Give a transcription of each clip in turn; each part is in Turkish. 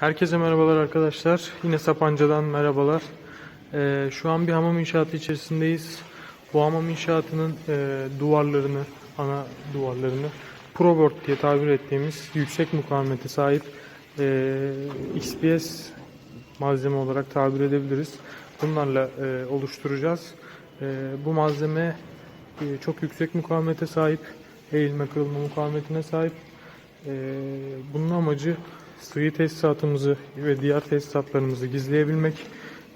Herkese merhabalar arkadaşlar. Yine Sapanca'dan merhabalar. Ee, şu an bir hamam inşaatı içerisindeyiz. Bu hamam inşaatının e, duvarlarını, ana duvarlarını Proboard diye tabir ettiğimiz yüksek mukavemete sahip e, XPS malzeme olarak tabir edebiliriz. Bunlarla e, oluşturacağız. E, bu malzeme e, çok yüksek mukavemete sahip, eğilme kırılma mukavemetine sahip. Ee, bunun amacı sıvı tesisatımızı ve diğer tesisatlarımızı gizleyebilmek,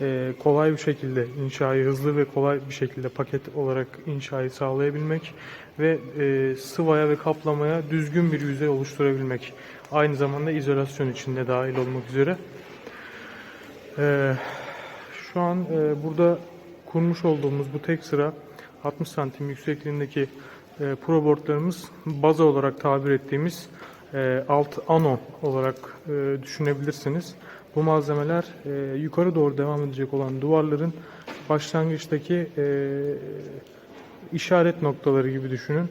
ee, kolay bir şekilde inşayı hızlı ve kolay bir şekilde paket olarak inşayı sağlayabilmek ve e, sıvaya ve kaplamaya düzgün bir yüzey oluşturabilmek. Aynı zamanda izolasyon içinde dahil olmak üzere. Ee, şu an e, burada kurmuş olduğumuz bu tek sıra 60 santim yüksekliğindeki e, proboardlarımız baza olarak tabir ettiğimiz e, alt ano olarak e, düşünebilirsiniz. Bu malzemeler e, yukarı doğru devam edecek olan duvarların başlangıçtaki işaret noktaları gibi düşünün.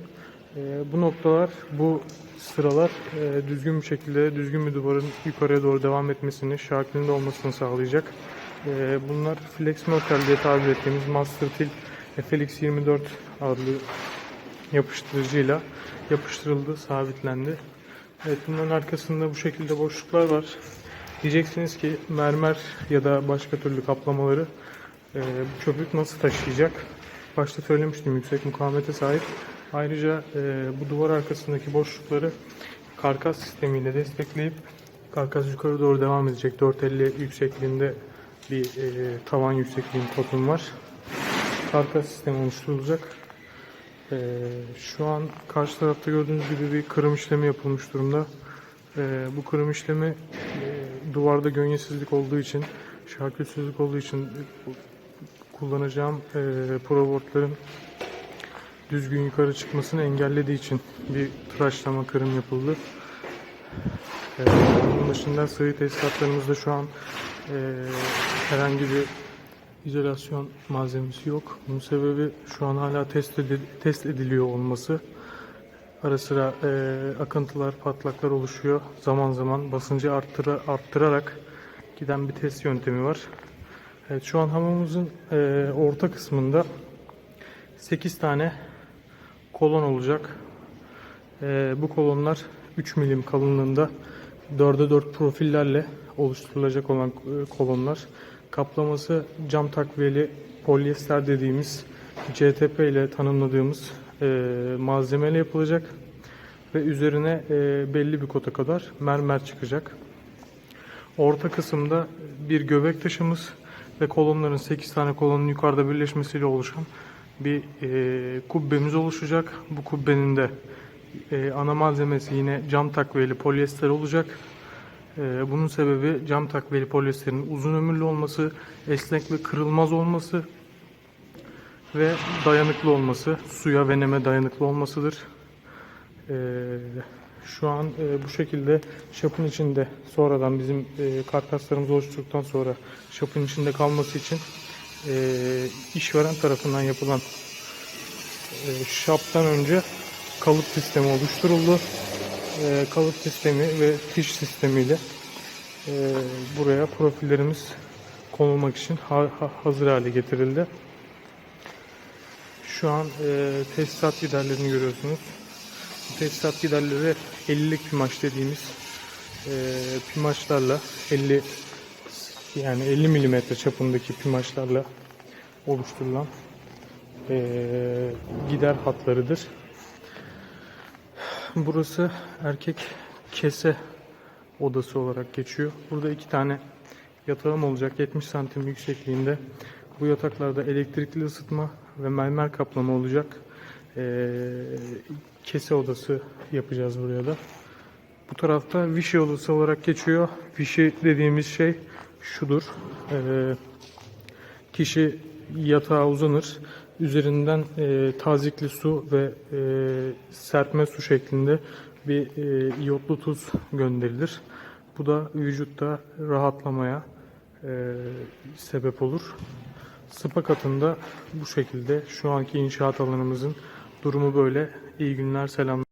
Bu noktalar, bu sıralar düzgün bir şekilde düzgün bir duvarın yukarıya doğru devam etmesini, şaklinde olmasını sağlayacak. Bunlar Flex Mertel diye tabir ettiğimiz Master Till FLX 24 adlı yapıştırıcıyla yapıştırıldı, sabitlendi. Evet bunların arkasında bu şekilde boşluklar var. Diyeceksiniz ki mermer ya da başka türlü kaplamaları e, bu köpük nasıl taşıyacak? Başta söylemiştim yüksek mukavemete sahip. Ayrıca e, bu duvar arkasındaki boşlukları karkas sistemiyle destekleyip karkas yukarı doğru devam edecek. 450 yüksekliğinde bir e, tavan yüksekliğinde totum var. Karkas sistemi oluşturulacak. Ee, şu an karşı tarafta gördüğünüz gibi bir kırım işlemi yapılmış durumda. Ee, bu kırım işlemi e, duvarda gönyesizlik olduğu için, şarkülsüzlük olduğu için e, kullanacağım e, proboardların düzgün yukarı çıkmasını engellediği için bir tıraşlama kırım yapıldı. Ee, bunun dışında sıvı tesisatlarımızda şu an e, herhangi bir izolasyon malzemesi yok. Bunun sebebi şu an hala test, edil- test ediliyor olması. Ara sıra e, akıntılar, patlaklar oluşuyor. Zaman zaman basıncı arttıra, arttırarak giden bir test yöntemi var. Evet, şu an hamamımızın e, orta kısmında 8 tane kolon olacak. E, bu kolonlar 3 milim kalınlığında 4'e 4 profillerle oluşturulacak olan e, kolonlar. Kaplaması cam takviyeli polyester dediğimiz CTP ile tanımladığımız e, malzemeyle yapılacak ve üzerine e, belli bir kota kadar mermer çıkacak. Orta kısımda bir göbek taşımız ve kolonların 8 tane kolonun yukarıda birleşmesiyle oluşan bir e, kubbemiz oluşacak. Bu kubbenin de e, ana malzemesi yine cam takviyeli polyester olacak. E, bunun sebebi cam takviyeli polyesterin uzun ömürlü olması, esnek ve kırılmaz olması ve dayanıklı olması, suya ve neme dayanıklı olmasıdır. E, şu an e, bu şekilde şapın içinde sonradan bizim e, karkaslarımız oluşturduktan sonra şapın içinde kalması için e, işveren tarafından yapılan şaptan önce kalıp sistemi oluşturuldu. E, kalıp sistemi ve fiş sistemiyle e, buraya profillerimiz konulmak için ha- ha- hazır hale getirildi. Şu an e, tesisat giderlerini görüyorsunuz. Bu tesisat giderleri 50'lik pimaş dediğimiz e, pimaçlarla 50 yani 50 milimetre çapındaki pimaçlarla oluşturulan e, gider hatlarıdır. Burası erkek kese odası olarak geçiyor. Burada iki tane yatağım olacak 70 santim yüksekliğinde. Bu yataklarda elektrikli ısıtma ve mermer kaplama olacak. Ee, kese odası yapacağız buraya da. Bu tarafta vişi odası olarak geçiyor. Vişi dediğimiz şey şudur. Ee, kişi yatağa uzanır. Üzerinden e, tazikli su ve e, serpme su şeklinde bir e, iyotlu tuz gönderilir. Bu da vücutta rahatlamaya e, sebep olur. Spa katında bu şekilde şu anki inşaat alanımızın durumu böyle. İyi günler, selamlar.